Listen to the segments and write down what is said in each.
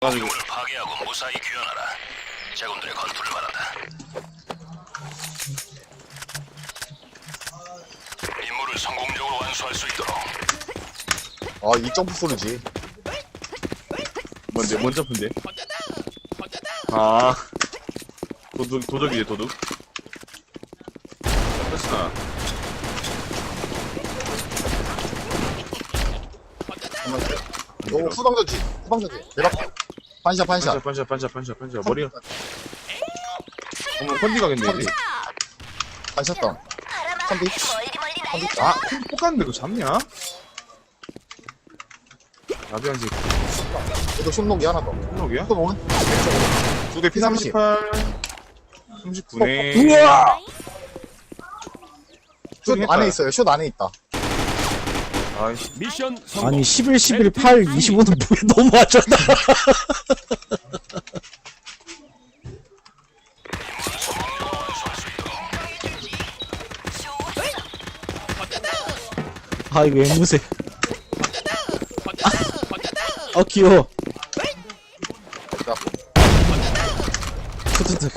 가지고 파괴하고 무사히 귀환하라. 제군들의 건투를 바란다. 임무를 성공적으로 완수할 수 있도록 아, 이 점프 소리지. 뭔데 뭔 점프인데? 아 도둑 도둑이지 도둑. 됐어. 오, 후방전지, 후방전지. 대박. 반샷, 반샷. 반샷 반샷 반샷 반샷 반샷 머리가. 어머 컨디 가겠네. 컨디. 반샷 다운. 컨디. 컨디. 아 똑같은데 그거 잡냐? 나비한 집 얘도 손목이 하나 더. 폭력이야? 또 오른. 두대 P 30. 38 어, 39네. 우와! 슛. 안에 있어요. 슛 안에 있다. 아이씨. 미션 성공. 아니 11, 11, 8, 25는 뭐야 너무하잖아 아 이거 앵무새 아, 아 귀여워 자, 투투투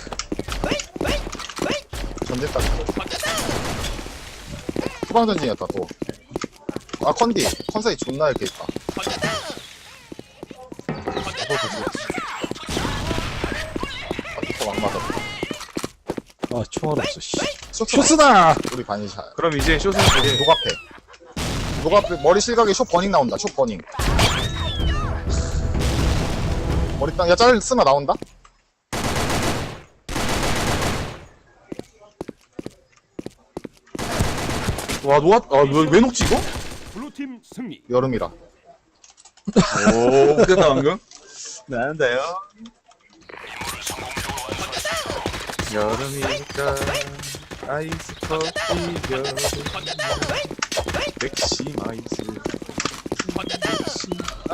전됐다. 후방 전진이었다, 또. 아, 컨디. 컨사이 존나 이렇게 있다. 아, 막 맞아. 아 총알 없어 씨 쇼스다 우리 반샷. 그럼 이제 쇼스 이제 녹 앞에. 녹 앞에 머리 실각에 숏 버닝 나온다. 숏 버닝. 머리 땅, 야, 짤 쓰면 나온다? 와 놓았 아왜 녹지 이거? 블루팀 승리. 여름이라. 오 됐다 방금. 나는데요. 여름이니까 아이스 커피 여름 맥시마이스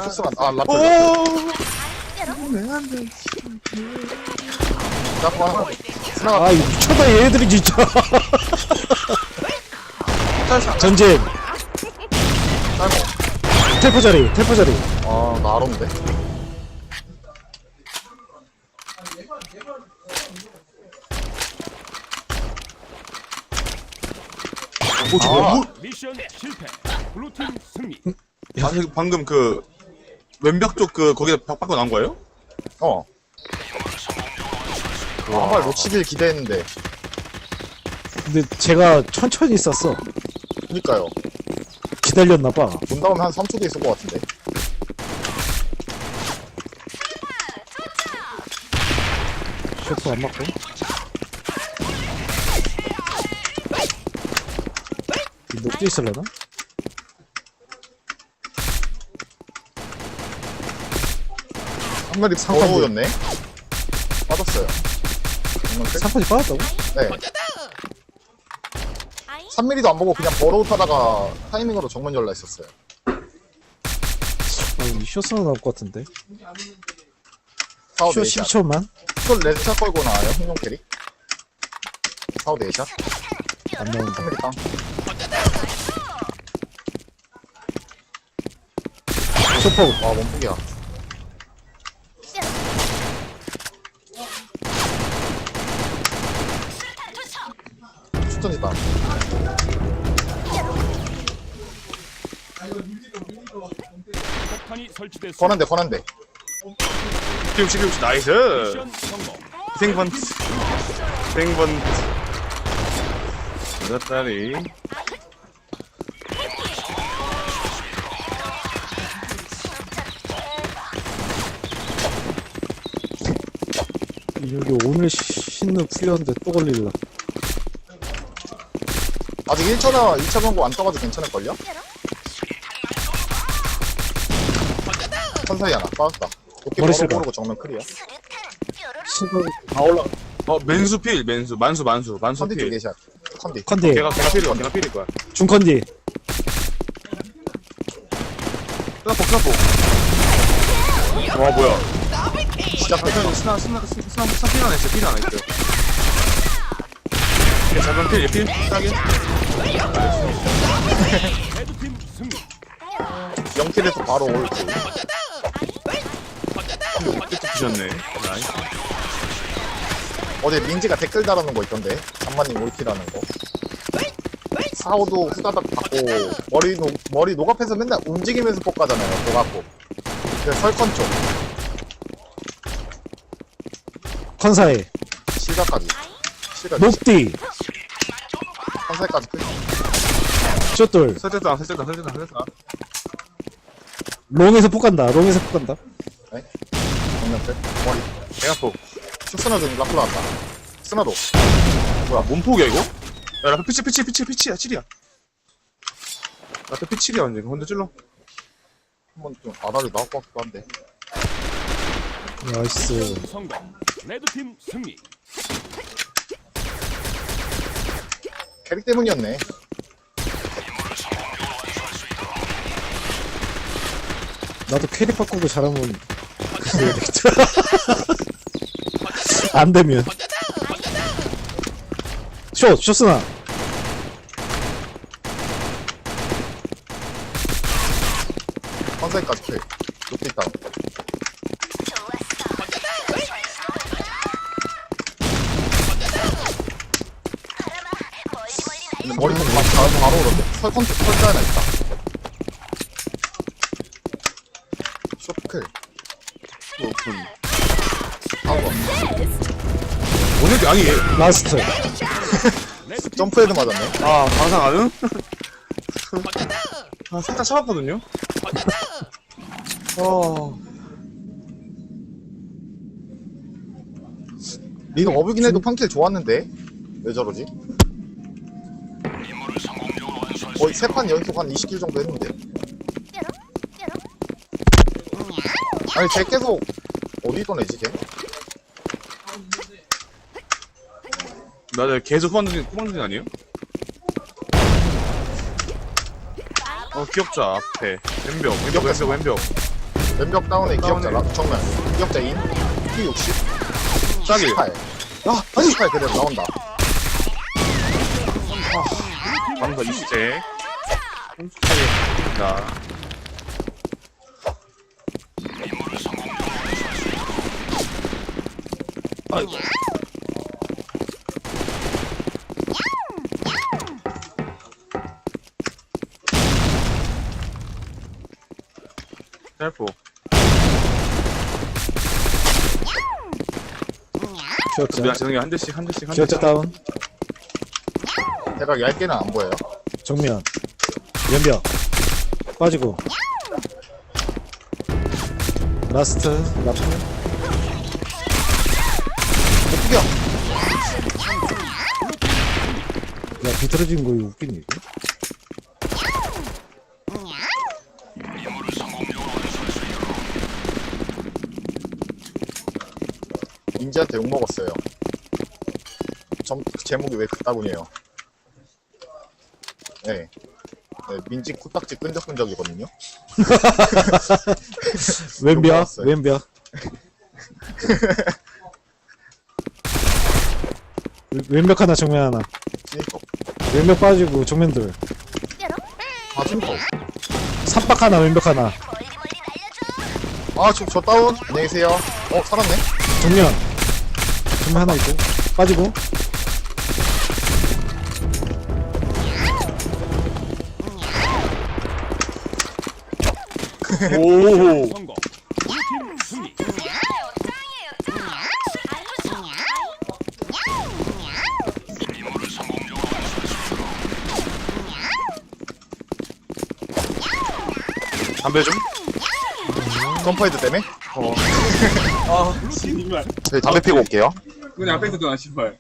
쇼스가, 아, 라플. 하나. 스나가, 아 이거 미쳤다 얘네들이 진짜 전 진 짧고. 텔포 자리 텔포 자리 아, 나 알았는데. 오 저거 아. 뭐? 미션 실패. 블루팀 승리. 아니 방금 그 왼벽 쪽 그 거기다 벽 바꿔 나온 거예요? 어. 한발 놓치길 기대했는데. 근데 제가 천천히 쐈어 그니까요. 기다렸나봐 본 다음에 한 3초 뒤에 있을 것 같은데. 쇼트 안 맞고 이 녹지 있을려나? 한 마리 상어였네. 빠졌어요. 정말 쎄? 3판이 빠졌다고? 네. 3mm도 안 보고 그냥 버로우 타다가 타이밍으로 정면 열라 했었어요. 아, 이 쇼스가 나올 것 같은데 사우 쇼 네샷. 12초만 숏 레드샷 걸고 나와요, 흥룡 캐리. 사우 네샷. 안 나온다 3mm 땅. 쇼퍼 와, 원폭이야. 추천이다. 폭탄이 설치됐습니다. 권한대, 권한대. 60 60 나이스 미션 성공. 생번 생번 여자딸이 여기 오늘 신는 풀렸는데 또 걸릴라 아직 1차 나 2차 광고 안 떠가지고 괜찮을걸요? 선사이 하나 빠졌다. 도끼 머리 쓸까? 모르고 정면 클리어. 신고 다 올라 어 맨수 필 맨수 만수 만수 만수 컨디 쪽필 계샷. 컨디. 컨디 걔가 걔가 필일 거야 걔가 필일 거야 중컨디 스나포 스나포 와 뭐야 시작부터. 스나 스나 스나 스나 스나 필 하나 있어 필 하나 있어 걔 잡은 필필 싸게 0킬에서 바로 올. 그. 삐뚤 부셨네. 나이스. 어제 민지가 댓글 달아놓은 거 있던데. 잠만님 올키라는 거. 사오도 후다닥 받고, 머리, 노, 머리 녹앞에서 맨날 움직이면서 볶아잖아요. 녹앞고. 그 설컨 쪽. 컨사에 실각까지. 실각, 높디 끝. 숏돌 설득다, 설득다, 설득다, 설득다. 롱에서 폭 간다 롱에서 폭 간다 정면 끝. 머리. 대가폭. 축스나도 라플 나왔다. 스나도. 뭐야, 몸폭이야, 이거? 야, 라페 피치, 피치, 피치, 피치야, 7이야. 라페 피치이야 언제? 혼자 찔러. 한 번 좀 아다리 나올 것 같기도 한데. 나이스 성공. 레드팀 승리. 캐릭 때문이었네. 나도 캐리 바꾸고 잘하면 그래야 되겠다 안 되면 숏 숏스나 컨사까지 킬. 높게 있다. 머리통 막 바로, 바로 오던데. 설컨, 설자 하나 있다. 쇼클. 오픈. 파워. 오늘, 아니, 얘. 라스트 점프헤드 맞았네. 아, 방상 안 응? 아, 살짝 참았거든요? 어. 리는 어뷰긴 해도 판킬 좋았는데. 왜 저러지? 거의 세 판 연속 한 20킬 정도 했는데. 아니, 쟤 계속, 어디 있던 애지, 걔? 나 계속 후반드린, 후반드린 아니에요? 어, 귀엽자, 앞에. 왼벽, 왼벽, 왼벽, 왼벽. 왼벽 다운에 기억자. 라, 정면. 기억자 인. P60. 짝이. 18. 야, 18 그대로 나온다. 방금 20대. 30대. 자. 임무를 성공적으로 완수할 수 있도록 아이고. 셀프. 기억자 미안, 죄송해요. 한 대씩, 한 대씩, 한 기억자 대씩. 다운 제가 얇게는 안 보여요. 정면 연벽 빠지고 라스트 라플 어떻게 야 비틀어진 거 이거 웃기니 이거 인지한테 욕먹었어요. 점, 제목이 왜 그따구니에요? 네. 네, 민지 코딱지 끈적끈적이거든요. 왼벽 욕먹었어요. 왼벽 왼- 왼벽 하나 정면 하나 찐거. 왼벽 빠지고 정면들 아, 찐거. 삼박 하나 왼벽 하나 아, 저, 저 다운. 안녕히 계세요. 어, 살았네. 정면 정면 하나 있고 빠지고 오. 성공. 승리. 수 있도록 담배 좀? 점퍼헤드 때문에? 아, 씨발. 저희 담배 피고 올게요. 그냥 앞에 있었잖아, 씨발.